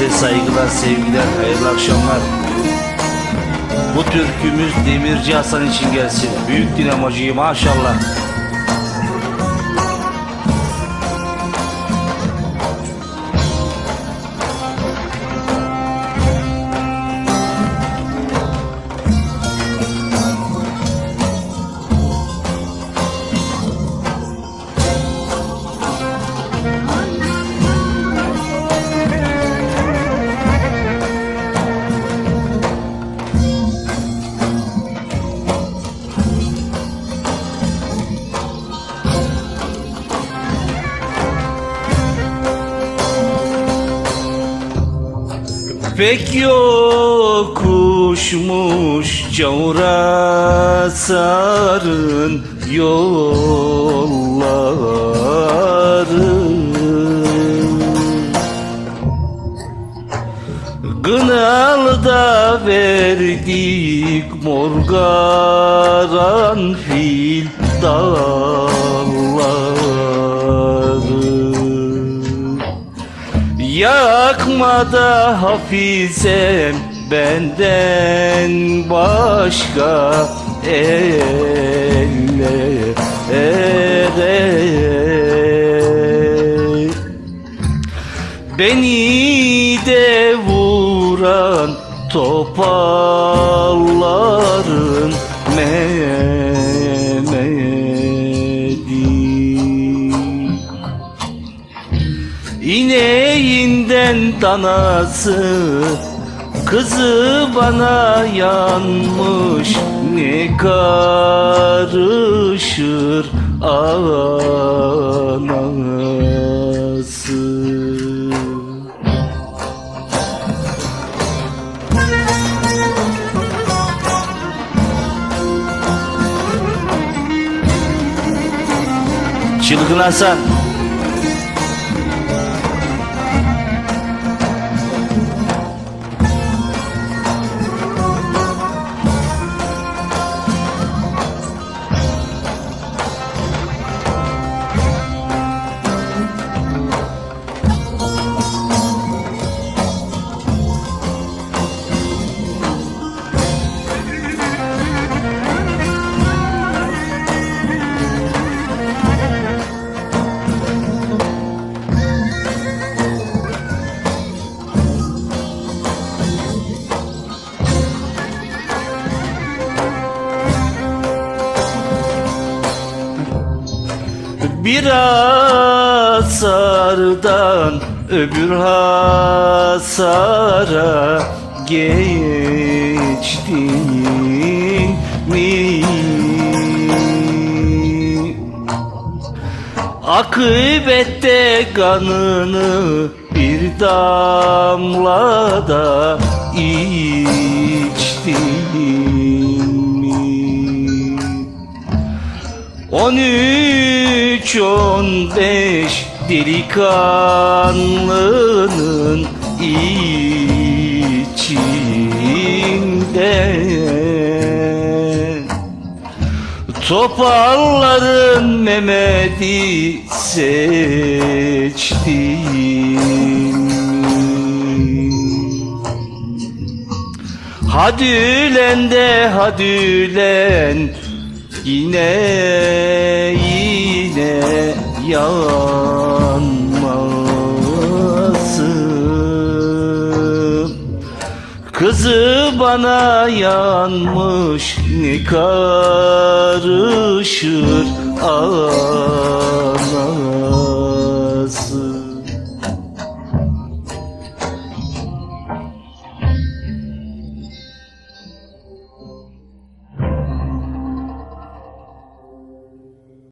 Herkese saygılar, sevgiler, hayırlı akşamlar. Bu türkümüz Demirci Hasan için gelsin. Büyük dinamacıyı maşallah. Pek yokuşmuş Cavra sarın yolları. Gınalı'da verdik morgaran fil dalları Yakmada hafizem benden başka ellere. Beni de vuran topalların Mehmet'i İneğinden danası Kızı bana yanmış Ne karışır anası. Çılgın Hasan Bir hasardan öbür hasara geçtin mi? Akıbette kanını bir damlada içtin mi? On üç on beş delikanlının içinde? Topalların Mehmet'i seçtim Hadülen de hadülen Yine yine yanmasın. Kızı bana yanmış ne karışır anası